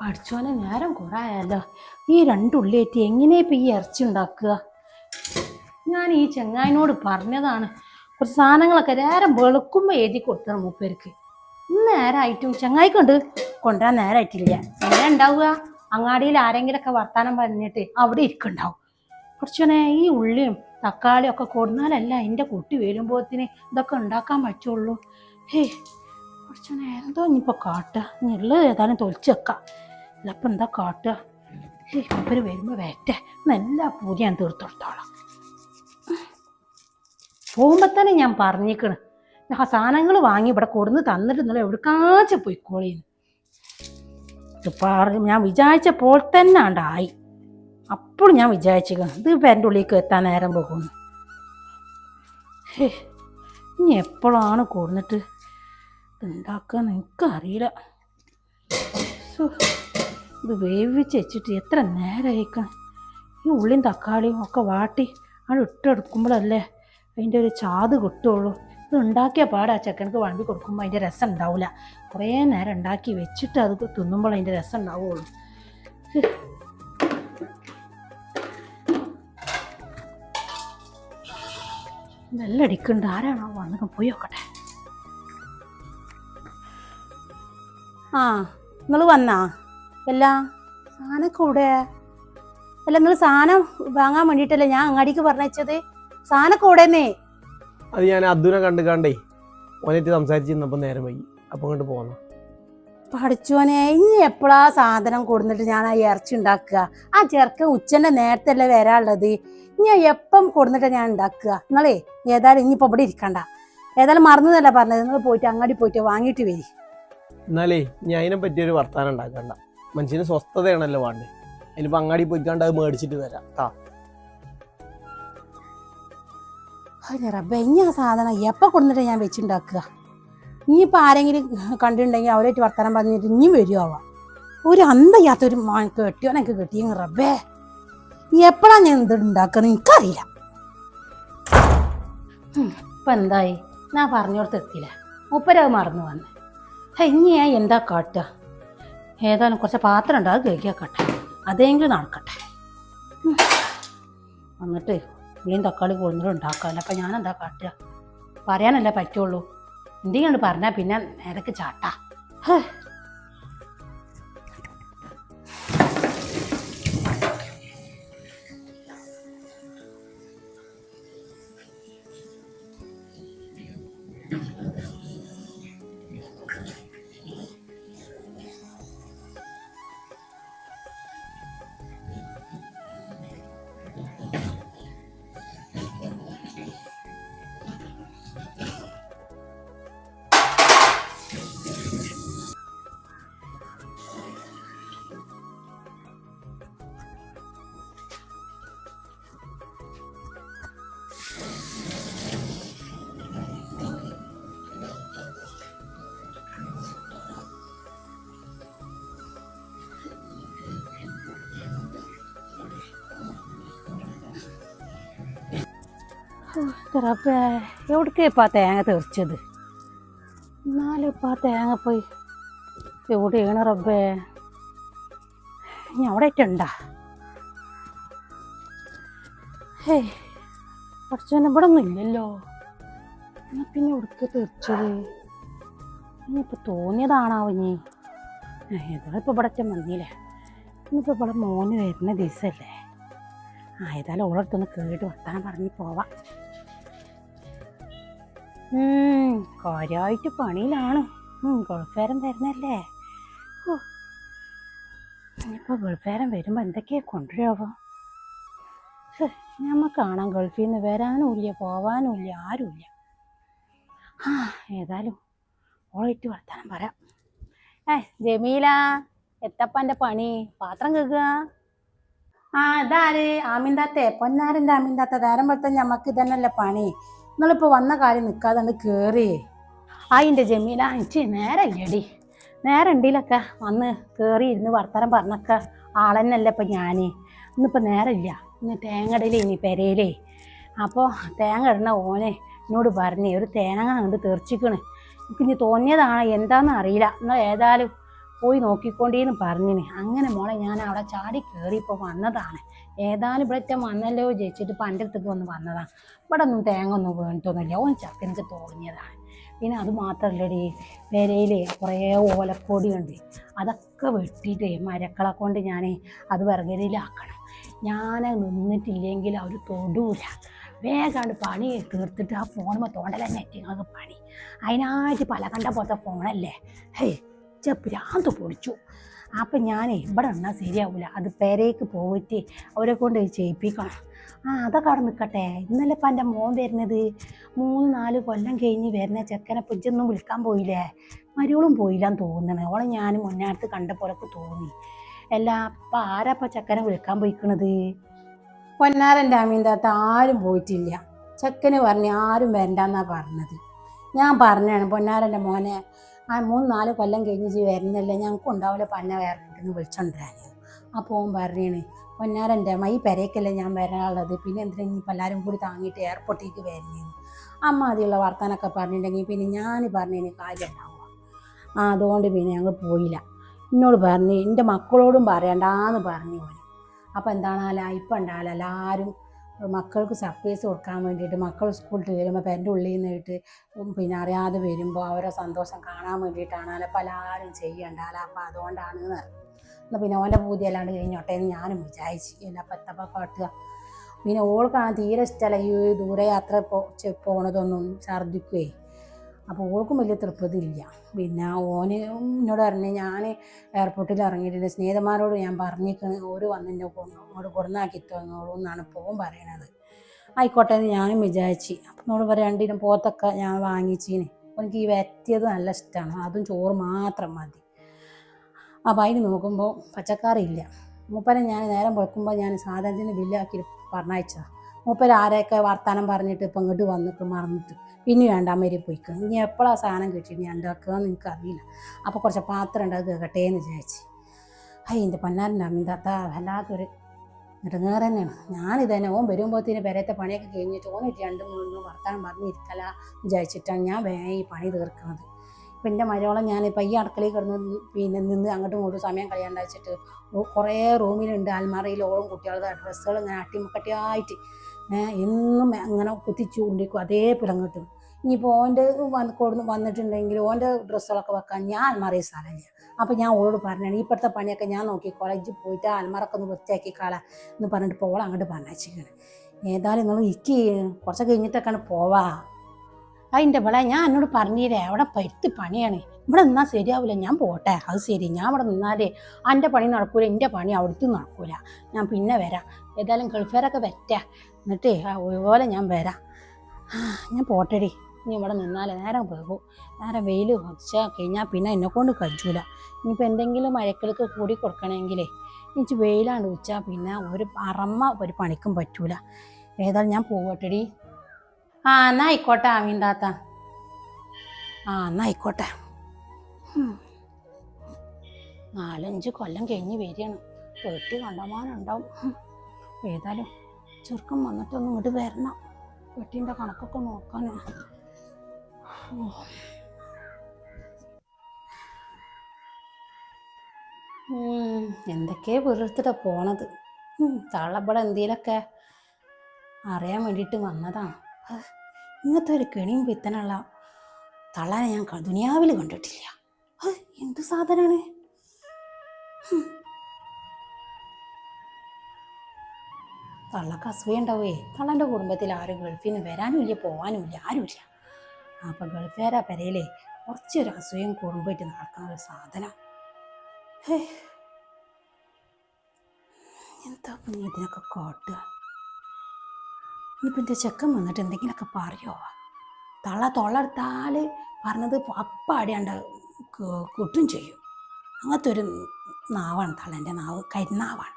പഠിച്ചോനെ നേരം കുറായാലോ ഈ രണ്ടുള്ളിയേറ്റ് എങ്ങനെ ഇപ്പം ഈ ഇറച്ചി ഉണ്ടാക്കുക? ഞാൻ ഈ ചെങ്ങായിനോട് പറഞ്ഞതാണ് കുറച്ച് സാധനങ്ങളൊക്കെ നേരം വെളുക്കുമ്പോൾ എഴുതി കൊടുത്തണം മൂപ്പേർക്ക്. നേരമായിട്ടും ചെങ്ങായിക്കൊണ്ട് കൊണ്ടുവരാൻ നേരമായിട്ടില്ല എങ്ങനെ ഉണ്ടാവുക? അങ്ങാടിയിൽ ആരെങ്കിലൊക്കെ വർത്താനം പറഞ്ഞിട്ട് അവിടെ ഇരിക്കുന്നുണ്ടാവും. കുറച്ചോനെ ഈ ഉള്ളിയും തക്കാളിയും ഒക്കെ കൊടുന്നാലല്ല എന്റെ കുട്ടി വരുമ്പോഴത്തിന് ഇതൊക്കെ ഉണ്ടാക്കാൻ പറ്റുള്ളൂ. ഹേ കുറച്ചോനെ എന്തോ ഇനിയിപ്പോൾ കാട്ടുക. ഇനി ഉള്ളത് ഏതായാലും തൊലിച്ച് വെക്കാം. ഇല്ലപ്പം എന്താ കാട്ടുക ഇവർ വരുമ്പോൾ വേറ്റ നല്ല പൂതി ഞാൻ തീർത്തെടുത്തോളാം. പോകുമ്പോൾ തന്നെ ഞാൻ പറഞ്ഞേക്കണ്. ആ സാധനങ്ങൾ വാങ്ങി ഇവിടെ കൊടുന്ന് തന്നിട്ട് ഇന്നലെ എവിടേക്കാച്ച പോയിക്കോളിന്ന് ഇത് പറ ഞാൻ വിചാരിച്ചപ്പോൾ തന്നെ ആണ്ടായി. അപ്പോഴും ഞാൻ വിചാരിച്ചേക്കണം ഇത് ഇപ്പം എന്റെ ഉള്ളിലേക്ക് എത്താൻ നേരം പോകുന്നു. ഇനി എപ്പോഴാണ് കൊടുന്നിട്ട് ഉണ്ടാക്കാൻ എനിക്കറിയില്ല. ശ്ശോ, ഇത് വേവിച്ച് വെച്ചിട്ട് എത്ര നേരമായിക്കാം ഈ ഉള്ളിയും തക്കാളിയും ഒക്കെ വാട്ടി അത് ഇട്ടെടുക്കുമ്പോഴല്ലേ അതിന്റെ ഒരു ചാത് കിട്ടുള്ളൂ ഇത് ഉണ്ടാക്കിയ പാടെ ആ ചെക്കനക്ക് വണ്ടി കൊടുക്കുമ്പോൾ അതിന്റെ രസം ഉണ്ടാവില്ല കുറേ നേരം ഉണ്ടാക്കി വെച്ചിട്ട് അത് തിന്നുമ്പോൾ അതിന്റെ രസം ഉണ്ടാവുള്ളൂ അടിക്കുന്നുണ്ട്. ആരാണോ വന്നു പോയി നോക്കട്ടെ. ആ നിങ്ങൾ വന്നാ? അല്ല സാധനമൊക്കെ ഇവിടെ? അല്ല നിങ്ങൾ സാധനം വാങ്ങാൻ വേണ്ടിയിട്ടല്ലേ ഞാൻ അങ്ങാടിക്ക് പറഞ്ഞത് സാധനമൊക്കെ ഇവിടെന്നേ. അത് ഞാൻ അദ്ദുനെ കണ്ടു കണ്ടേ ഓനായിട്ട് സംസാരിച്ച് നിന്നപ്പോൾ നേരം വൈകി. അപ്പം അങ്ങോട്ട് പോന്നു. പഠിച്ചോനെ ഇനി എപ്പോഴാ സാധനം കൊടുന്നിട്ട് ഞാൻ ആ ഇറച്ചി ഉണ്ടാക്കുക? ആ ചെറുക്കൻ ഉച്ചന്റെ നേരത്തെ അല്ലേ വരാനുള്ളത്. ഇനി എപ്പം കൊടുന്നിട്ട് ഞാൻ ഉണ്ടാക്കുക? നിങ്ങളേ ഏതായാലും ഇനിയിപ്പോ ഇവിടെ ഇരിക്കണ്ട. ഏതായാലും മറന്നതല്ല പറഞ്ഞത്? നിങ്ങൾ പോയിട്ട് അങ്ങാടി പോയിട്ട് വാങ്ങിയിട്ട് വരി. എന്നാലേ ഞാൻ അതിനെ പറ്റിയൊരു വർത്താനം ഉണ്ടാക്കണ്ട. മനുഷ്യന് സ്വസ്ഥതയാണല്ലോ വേണ്ടേ. അതിനിപ്പോ അങ്ങാടി പോയിക്കാണ്ട് അത് മേടിച്ചിട്ട് വരാം. ആ റബ്ബെ ഇനി ആ സാധനം എപ്പ കൊടുത്തിട്ട് ഞാൻ വെച്ചുണ്ടാക്കുക? ഇനിയിപ്പോൾ ആരെങ്കിലും കണ്ടിട്ടുണ്ടെങ്കിൽ അവരായിട്ട് വർത്തമാനം പറഞ്ഞിട്ട് ഇനിയും വരുവാ ഒരു അന്തയ്യാത്തൊരു മാ കെട്ടിയോ എനിക്ക് കെട്ടിയ റബ്ബേ എപ്പോഴാ ഞാൻ ഇത് ഉണ്ടാക്കുന്നത് എനിക്കറിയില്ല. ഇപ്പം എന്തായി? ഞാൻ പറഞ്ഞോടത്ത് എത്തിയില്ല. മുപ്പരവ് മറന്നു വന്ന്. ഹേ, ഇനി ഞാൻ എന്താ കാട്ടുക? ഏതായാലും കുറച്ച് പാത്രം ഉണ്ട് അത് കഴിക്കാക്കട്ടെ. അതെങ്കിലും നടക്കട്ടെ. എന്നിട്ട് മീൻ തക്കാളി കൂടുതലും ഉണ്ടാക്കാമല്ലോ അപ്പം ഞാൻ എന്താ കാട്ടുക പറയാനല്ലേ പറ്റുള്ളൂ. എന്തെങ്കിലും പറഞ്ഞാൽ പിന്നെ നേരക്ക് ചാട്ടാ. എവിടേക്കാ ഇപ്പം ആ തേങ്ങ തെറിച്ചത്? എന്നാലും ഇപ്പം ആ തേങ്ങ പോയി എവിടെയാണ് റബ്ബേ. ഇനി അവിടെ ഇട്ടുണ്ടാ ഹേ തന്നെ ഇവിടെ ഒന്നും ഇല്ലല്ലോ. എന്നാ പിന്നെ എവിടേക്ക് തെറിച്ചത്? ഇനിയിപ്പോൾ തോന്നിയതാണാവോ ഇനി? ഏതായാലും ഇപ്പോൾ ഇവിടെ അച്ഛൻ വന്നില്ലേ ഇന്നിപ്പോൾ ഇവിടെ മോന് വരുന്ന ദിവസമല്ലേ ആ ഏതായാലും ഓളടുത്തൊന്ന് കേട്ട് വർത്താനം പറഞ്ഞ് പോവാം. കാര്യമായിട്ട് പണിയിലാണ്. ഗൾഫേരം വരുന്നല്ലേ? ഓ. വരുമ്പോ വരുമ്പോൾ എന്തൊക്കെയാ കൊണ്ടുവരാവോ? കാണാൻ ഗൾഫിൽ നിന്ന് വരാനും ഇല്ല പോവാനും ഇല്ല ആരുമില്ല. ആ ഏതായാലും ഓളായിട്ട് വർത്താനം പറയാം. ഏ ജമീല എത്തപ്പന്റെ പണി പാത്രം കേൾക്കുക ആ അതാര് ആമിന്താത്തെ പൊന്നാരന്റെ ആമിന്താത്ത നേരം വെളുത്ത ഞമ്മക്ക് ഇതന്നെയല്ലേ പണി. നിങ്ങളിപ്പോൾ വന്ന കാര്യം നിൽക്കാതെ കയറി അതിന്റെ ജമീല എനിക്ക് നേരെ ഇല്ലടി. നേരെ ഉണ്ടിലൊക്കെ വന്ന് കയറി ഇരുന്ന് വർത്തമാനം പറഞ്ഞൊക്കെ ആളെന്നല്ല ഇപ്പം ഞാൻ ഇന്നിപ്പോൾ ഇല്ല. ഇന്ന് തേങ്ങടലേ ഇനി പെരയിലേ അപ്പോൾ തേങ്ങ ഇടുന്ന ഓനെ എന്നോട് പറഞ്ഞേ ഒരു തേങ്ങ കണ്ട് തെറിച്ചിക്കണ്. എനിക്ക് ഇനി തോന്നിയതാണ് എന്താണെന്ന് അറിയില്ല. എന്നാൽ ഏതായാലും പോയി നോക്കിക്കൊണ്ടേന്ന് പറഞ്ഞിന്. അങ്ങനെ മോളെ ഞാൻ അവിടെ ചാടി കയറിയപ്പോൾ വന്നതാണ്. ഏതായാലും ഇവിടെ വന്നല്ലോ ജയിച്ചിട്ട് ഇപ്പം എന്റെ അടുത്തേക്ക് വന്ന് വന്നതാണ് ഇവിടെ ഒന്നും തേങ്ങ ഒന്നും വീണിട്ടൊന്നുമില്ല. ഓൻ ചക്കനക്ക് തോന്നിയതാണ്. പിന്നെ അത് മാത്രമല്ലടി പെരയിൽ കുറേ ഓലക്കൊടിയുണ്ട്. അതൊക്കെ വെട്ടിയിട്ട് മരക്കളെ കൊണ്ട് ഞാൻ അത് വിറകരയിലാക്കണം. ഞാൻ നിന്നിട്ടില്ലെങ്കിൽ അവർ തൊടൂല. വേഗാണ്ട് പണി തീർത്തിട്ട് ആ ഫോണുമ്മ തോണ്ടല നെറ്റിങ്ങൾക്ക് പണി. അതിനായിട്ട് പല കണ്ട പോലത്തെ ഫോണല്ലേ? ഹേയ് ചെപ്പിരാന്ത് പൊടിച്ചു. അപ്പം ഞാൻ ഇവിടെ നിന്നാൽ ശരിയാവില്ല അത് പേരേക്ക് പോയിട്ട് അവരെ കൊണ്ട് ചെയ്യിപ്പിക്കണം. ആ അതൊക്കെ അവിടെ നിൽക്കട്ടെ ഇന്നലെ ഇപ്പം എന്റെ മോൻ വരുന്നത് മൂന്ന് നാല് കൊല്ലം കഴിഞ്ഞ് വരുന്ന ചെക്കനെ പുജ്ജൊന്നും വിളിക്കാൻ പോയില്ലേ? മരുവളും പോയില്ലാന്ന് തോന്നണേ. ഓളെ ഞാൻ മുന്നേടത്ത് കണ്ട പോലൊക്കെ തോന്നി. അല്ല അപ്പം ആരാ ഇപ്പം ചെക്കനെ വിളിക്കാൻ പോയിക്കണത്? പൊന്നാരന്റെ അമീന്താത്ത ആരും പോയിട്ടില്ല. ചെക്കന് പറഞ്ഞ് ആരും വരണ്ടെന്നാണ് പറഞ്ഞത്. ഞാൻ പറഞ്ഞാണ് പൊന്നാരന്റെ മോനെ ആ മൂന്ന് നാല് കൊല്ലം കഴിഞ്ഞ് ജി വരുന്നല്ലേ ഞങ്ങൾക്ക് ഉണ്ടാവില്ല പന്ന വേർക്കിട്ട് വിളിച്ചോണ്ടിരാൻ അപ്പോൾ ഓൻ പറഞ്ഞാണ് പൊന്നാരന്റെ അമ്മ ഈ പെരയ്ക്കല്ലേ ഞാൻ വരാനുള്ളത്. പിന്നെ എന്തിനാ ഇനിയിപ്പോൾ എല്ലാവരും കൂടി താങ്ങിയിട്ട് എയർപോർട്ടിലേക്ക് വരുന്നതെന്ന് അമ്മ അതിലുള്ള വർത്താനൊക്കെ പറഞ്ഞിട്ടുണ്ടെങ്കിൽ പിന്നെ ഞാൻ പറഞ്ഞതിന് കാര്യം ഉണ്ടാവുക ആ അതുകൊണ്ട് പിന്നെ ഞങ്ങൾ പോയില്ല. എന്നോട് പറഞ്ഞ് എന്റെ മക്കളോടും പറയണ്ടാന്ന് പറഞ്ഞു പോയി അപ്പോൾ ആ ഇപ്പം ഉണ്ടാവില്ല എല്ലാവരും മക്കൾക്ക് സർപ്രൈസ് കൊടുക്കാൻ വേണ്ടിയിട്ട് മക്കൾ സ്കൂളിൽ വരുമ്പോൾ പെന്റെ ഉള്ളിൽ നിന്നിട്ട് പിന്നെ അറിയാതെ വരുമ്പോൾ അവരെ സന്തോഷം കാണാൻ വേണ്ടിയിട്ടാണ്. അല്ല പലരും അല്ല അപ്പം അതുകൊണ്ടാണ് എന്ന് പറഞ്ഞു. എന്നാൽ പിന്നെ ഓന്റെ പൂതി അല്ലാണ്ട് കഴിഞ്ഞോട്ടെ എന്ന് ഞാനും വിചാരിച്ചു. എല്ലാ പത്തപ്പ പാട്ടുക. പിന്നെ ഓൾക്കാണ് തീരെ ഇഷ്ടമല്ല ഈ ദൂരയാത്ര പോ പോണതൊന്നും ഛർദ്ദിക്കുകയെ അപ്പോൾ ഓൾക്കും വലിയ തൃപ്തിയില്ല. പിന്നെ ഓന് എന്നോട് പറഞ്ഞു ഞാൻ എയർപോർട്ടിൽ ഇറങ്ങിയിട്ടുണ്ട്. സ്നേഹിതന്മാരോട് ഞാൻ പറഞ്ഞിരിക്കണ്. ഓര് വന്ന് എന്നെ കൊണ്ട് കൊടുന്നാക്കി തന്നോളൂ എന്നാണ് പോകും പറയണത്. ആയിക്കോട്ടെ എന്ന് ഞാനും വിചാരിച്ചു. അപ്പം എന്നോട് പറയാം രണ്ടിനും പോത്തൊക്കെ ഞാൻ വാങ്ങിച്ചീന്. എനിക്ക് ഈ വരത്തിയത് നല്ല ഇഷ്ടമാണ് അതും ചോറ് മാത്രം മതി. അപ്പോൾ അതിന് നോക്കുമ്പോൾ പച്ചക്കറി ഇല്ല. ഞാൻ നേരം വെളുക്കുമ്പോൾ ഞാൻ സാധനത്തിന് ബില്ലാക്കി പറഞ്ഞയച്ചതാണ് മൂപ്പര് ആരെയൊക്കെ വർത്താനം പറഞ്ഞിട്ട് ഇപ്പം ഇങ്ങോട്ട് വന്നിട്ട് മറന്നിട്ട്. പിന്നെ വേണ്ടാമേരി പോയിക്കണം. ഇനി എപ്പോഴാ സാധനം കിട്ടിയിട്ട് ഞാൻ ഉണ്ടാക്കുകയെന്ന് എനിക്കറിയില്ല. അപ്പോൾ കുറച്ച് പാത്രം ഉണ്ട് അത് കേൾക്കട്ടെ എന്ന് വിചാരിച്ച്. അയ്യ എന്റെ പൊന്നാരന്റെ അമ്മിന്താത്ത വല്ലാത്തൊരു ഇടങ്ങേറ് തന്നെയാണ് ഞാനിത് തന്നെ ഓൻ വരുമ്പോഴത്തേന് പെരത്തെ പണിയൊക്കെ കഴിഞ്ഞിട്ട് ഓനിട്ട് രണ്ട് മൂന്ന് വർത്താനം പറഞ്ഞിരിക്കല വിചാരിച്ചിട്ടാണ് ഞാൻ വേ ഈ പണി തീർക്കുന്നത് ഇപ്പം എന്റെ മരോളം ഞാനിപ്പോൾ ഈ അടുക്കളയിൽ കിടന്ന് പിന്നെ നിന്ന് അങ്ങോട്ടും ഇങ്ങോട്ടും സമയം കളയാണ്ട് വെച്ചിട്ട് കുറേ റൂമിലുണ്ട് അൽമാറയിൽ ഓളും കുട്ടികളുടെ ഡ്രസ്സുകൾ ഇങ്ങനെ അട്ടിമുക്കട്ടിയായിട്ട് എന്നും അങ്ങനെ കുത്തിച്ചു കൊണ്ടിരിക്കും അതേപോലെ അങ്ങോട്ടും ഇനിയിപ്പോൾ ഓന്റെ വന്ന് കൊടുന്ന് വന്നിട്ടുണ്ടെങ്കിൽ ഓന്റെ ഡ്രസ്സുകളൊക്കെ വെക്കാൻ ഞാൻ അൽമാറയിൽ സ്ഥലമില്ല. അപ്പോൾ ഞാൻ ഓളോട് പറഞ്ഞാണ് ഇപ്പോഴത്തെ പണിയൊക്കെ ഞാൻ നോക്കി കോളേജിൽ പോയിട്ട് അൽമാറൊക്കെ ഒന്ന് വൃത്തിയാക്കി എന്ന് പറഞ്ഞിട്ട് ഓൾ അങ്ങോട്ട് പറഞ്ഞേച്ചിരിക്കണം ഏതായാലും നിങ്ങൾ ഇക്ക് കുറച്ച് കഴിഞ്ഞിട്ടൊക്കെയാണ് പോവാ. അതിന്റെ വിള ഞാൻ എന്നോട് പറഞ്ഞില്ലേ അവിടെ പരുത്തി പണിയാണ്. ഇവിടെ നിന്നാൽ ശരിയാവില്ല ഞാൻ പോട്ടെ അത് ശരി ഞാൻ ഇവിടെ നിന്നാലേ എന്റെ പണി നടക്കൂല എന്റെ പണി അവിടുത്തെ നടക്കൂല. ഞാൻ പിന്നെ വരാം. ഏതായാലും ഗൾഫേരൊക്കെ വെറ്റ എന്നിട്ടേ ആ ഒഴിപോലെ ഞാൻ വരാം. ഞാൻ പോട്ടെടി. ഇനി ഇവിടെ നിന്നാലേ നേരം പോകും നേരം വെയിൽ വെച്ചാൽ കഴിഞ്ഞാൽ പിന്നെ എന്നെ കൊണ്ട് കഴിച്ചൂല. ഇനിയിപ്പോൾ എന്തെങ്കിലും മഴക്കൾക്ക് കൂടി കൊടുക്കണമെങ്കിലേ എനിക്ക് വെയിലാണ് വെച്ചാൽ പിന്നെ ഒരു അറമ്മ ഒരു പണിക്കും പറ്റൂല. ഏതായാലും ഞാൻ പോവട്ടെടി. ആ എന്നാ ആയിക്കോട്ടെ ആമീൻ താത്ത ആ എന്നാ ആയിക്കോട്ടെ. നാലഞ്ച് കൊല്ലം കഴിഞ്ഞ് വരികയാണ്. വീട്ടിൽ കണ്ടമാനുണ്ടാവും. ഏതായാലും ചെറുക്കം വന്നിട്ടൊന്ന് ഇങ്ങോട്ട് വരണം. വീട്ടിന്റെ കണക്കൊക്കെ നോക്കാനോ എന്തൊക്കെ വീടെടുത്തിട്ടാ പോണത്. ഉം, തള്ളവിടെ എന്തേലൊക്കെ അറിയാൻ വേണ്ടിയിട്ട് വന്നതാണ്. ഇങ്ങനത്തെ ഒരു കെണിയും പിത്തനുള്ള തള്ളാനെ ഞാൻ ദുനിയാവിൽ കണ്ടിട്ടില്ല. എന്ത് സാധനമാണ് തള്ളക്ക് അസൂയ ഉണ്ടാവേ. തള്ളന്റെ കുടുംബത്തിൽ ആരും ഗൾഫിൽ നിന്ന് വരാനും ഇല്ല പോകാനും ഇല്ല ആരുമില്ല. അപ്പം ഗൾഫേരാ പെരയിലെ കുറച്ചൊരു അസൂയം കുടുംബമായിട്ട് നടക്കുന്ന ഒരു സാധനം. എന്താ പിന്നെ ഇതിനൊക്കെ കാട്ടുക? ഇനിയിപ്പോൾ എന്റെ ചെക്കൻ വന്നിട്ട് എന്തെങ്കിലുമൊക്കെ പറയോ? തള്ള തൊള്ളെടുത്താൽ പറഞ്ഞത് അപ്പാടിയാണ്ട് കിട്ടും ചെയ്യും. അങ്ങനത്തെ ഒരു നാവാണ് തള്ളന്റെ നാവ് കരിനാവാണ്.